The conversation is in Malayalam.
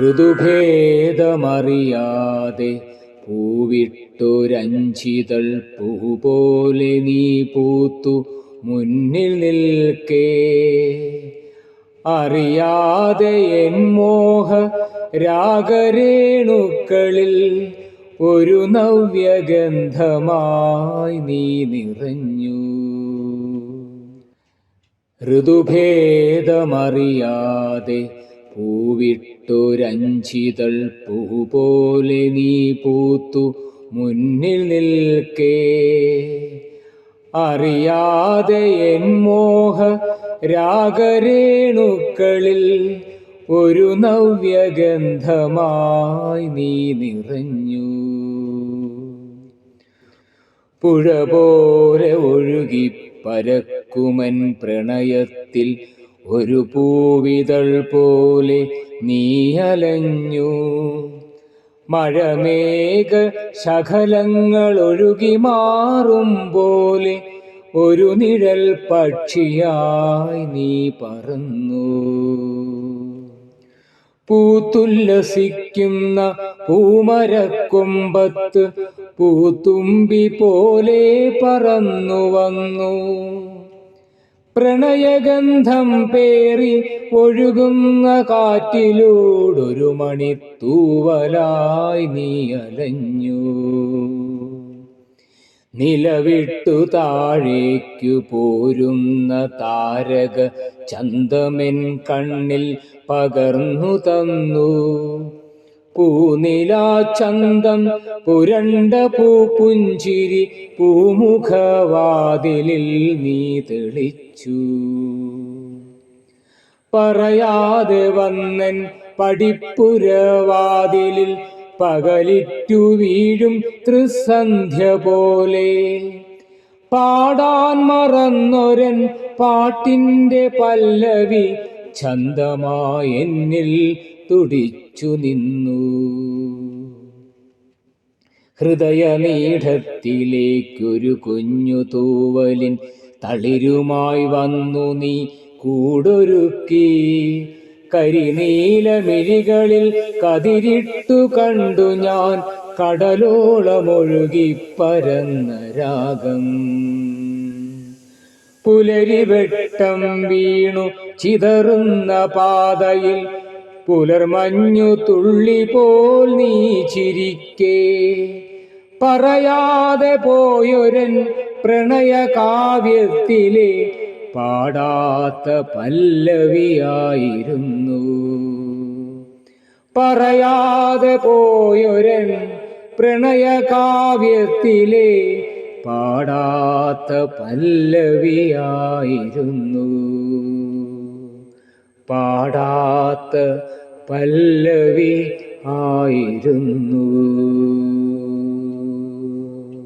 ഋതുഭേദമറിയാതെ പൂവിട്ടൊരഞ്ചിതൾ പൂപോലെ നീ പൂത്തു മുന്നിൽ നിൽക്കേ. അറിയാതെ എൻ മോഹ രാഗരേണുക്കളിൽ ഒരു നവ്യഗന്ധമായി നീ നിറഞ്ഞു. ഋതുഭേദമറിയാതെ പൂവിട്ടൊരഞ്ചിതൾ പൂപോലെ നീ പൂത്തു മുന്നിൽ നിൽക്കേ. അറിയാതെ എൻ മോഹ രാഗരേണുക്കളിൽ ഒരു നവ്യഗന്ധമായി നീ നിറഞ്ഞു. പുഴ പോലെ ഒഴുകി പരക്കുമൻ പ്രണയത്തിൽ ഒരു പൂവിതൾ പോലെ നീ അലഞ്ഞു. മഴമേഘ ശകലങ്ങൾ ഒഴുകി മാറും പോലെ ഒരു നിഴൽ പക്ഷിയായി നീ പറന്നു. പൂത്തുല്ലസിക്കുന്ന പൂമരക്കുമ്പത്ത് പൂത്തുമ്പി പോലെ പറന്നു വന്നു. പ്രണയഗന്ധം പേറി ഒഴുകുന്ന കാറ്റിലൂടൊരു മണിത്തൂവലായി നീ അലഞ്ഞു. നിലവിട്ടു താഴേക്കു പോരുന്ന താരക ചന്തമെൻ കണ്ണിൽ പകർന്നു തന്നു. പൂനിലാചന്തം പുരണ്ട പൂപ്പുഞ്ചിരി പൂമുഖവാതിലിൽ നീ തെളിച്ചു. പറയാതെ വന്നൻ പടിപ്പുരവാതിലിൽ പകലിറ്റു വീഴും ത്രിസന്ധ്യ പോലെ. പാടാൻ മറന്നൊരൻ പാട്ടിന്റെ പല്ലവി ചന്തമായെന്നിൽ തുടിച്ചു നിന്നു ഹൃദയമീഠത്തിലേക്കൊരു കുഞ്ഞു തൂവലിൻ തളിരുമായി വന്നു നീ കൂടൊരുക്കി. കരിനീലമിഴികളിൽ കതിരിട്ടു കണ്ടു ഞാൻ കടലോളമൊഴുകി പരന്ന രാഗം. പുലരിവെട്ടം വീണു ചിതറുന്ന പാതയിൽ പുലർമഞ്ഞു തുള്ളി പോൽ നീ ചിരിക്കേ. പറയാതെ പോയൊരൻ പ്രണയകാവ്യത്തിലെ പാടാത്ത പല്ലവിയായിരുന്നു. പറയാതെ പോയൊരൻ പ്രണയകാവ്യത്തിലെ പാടാത്ത പല്ലവിയായിരുന്നു. പാടാത്ത പല്ലവി ആയിരുന്നു.